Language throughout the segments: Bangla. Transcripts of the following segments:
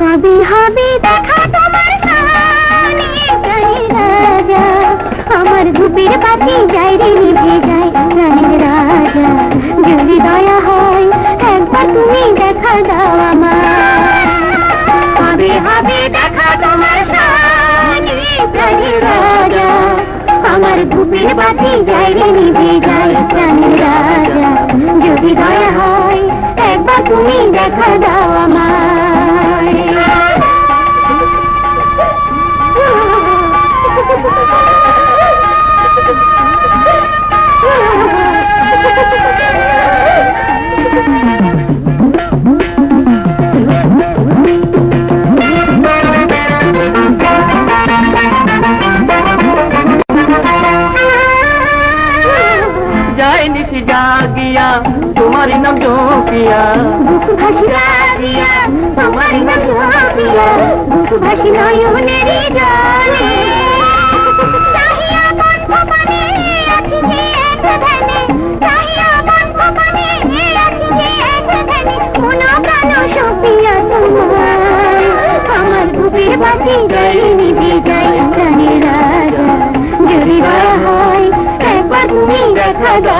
কবে হবে দেখা তোমার রাজা, আমার ধূপের পাখি যাই রে নিভে যায় প্রাণের রাজা। যদি দয়া হয়, একবার তুমি দেখা দাও আমার কবে হবে দেখা তোমার রাজা, আমার ধূপের বাতি যাই রে নিভে যায় প্রাণের রাজা। যদি দয়া হয়, একবার তুমি দেখা দাও আমায়। তোমারই নাম জপিয়া। বুক বুক আমার বুকের বাতি জলে নিভে যায় প্রাণের রাজা যদি হয় তুমি দেখা দাও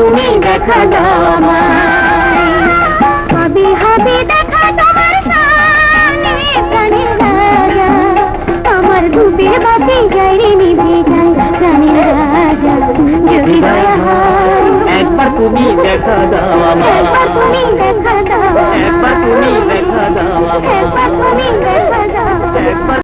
তুমি দেখা দাও আমায়। কবে হবে দেখা তোমার সামনে প্রাণের রাজা। আমার ধূপের বাতি নিভে যায় প্রাণের রাজা। যদি একবার তুমি দেখা দাও একবার তুমি দেখা